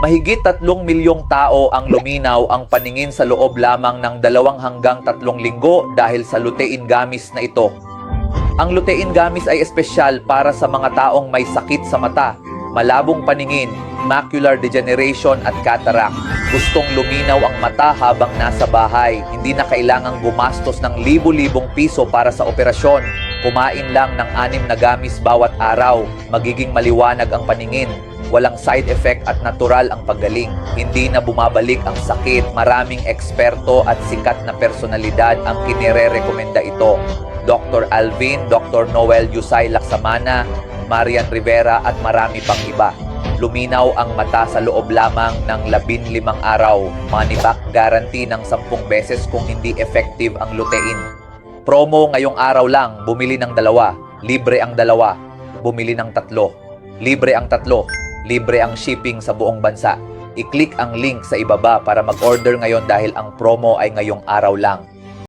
Mahigit tatlong milyong tao ang luminaw ang paningin sa loob lamang ng dalawang hanggang tatlong linggo dahil sa lutein gamis na ito. Ang lutein gamis ay espesyal para sa mga taong may sakit sa mata, malabong paningin, macular degeneration at cataract. Gustong luminaw ang mata habang nasa bahay, hindi na kailangang gumastos ng libo-libong piso para sa operasyon. Kumain lang ng anim na gamis bawat araw, magiging maliwanag ang paningin. Walang side effect at natural ang paggaling. Hindi na bumabalik ang sakit. Maraming eksperto at sikat na personalidad ang kinire-rekomenda ito. Dr. Alvin, Dr. Noel Yusay Laksamana, Marian Rivera at marami pang iba. Luminaw ang mata sa loob lamang ng 15 araw. Money back guarantee ng 10 beses kung hindi effective ang lutein. Promo ngayong araw lang, bumili ng dalawa, libre ang dalawa. Bumili ng tatlo, libre ang tatlo. Libre ang shipping sa buong bansa. I-click ang link sa ibaba para mag-order ngayon dahil ang promo ay ngayong araw lang.